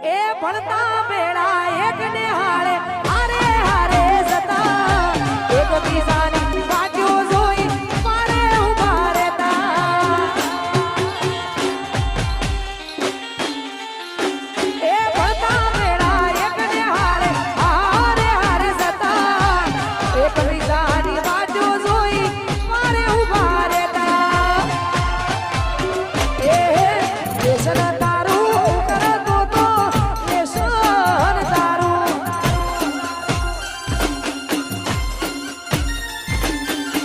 એ ભણતા બેડા એક ને હાળે હારે હારે જતા. એક બીજાની વાજો જોઈ મારે એ ભણતા બેડા એક ને હારે હારે હારે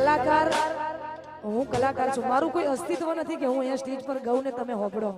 કલાકાર, હું કલાકાર છું. મારું કોઈ અસ્તિત્વ નથી કે હું અહીંયા સ્ટેજ પર ગાઉં ને તમે હોભળો.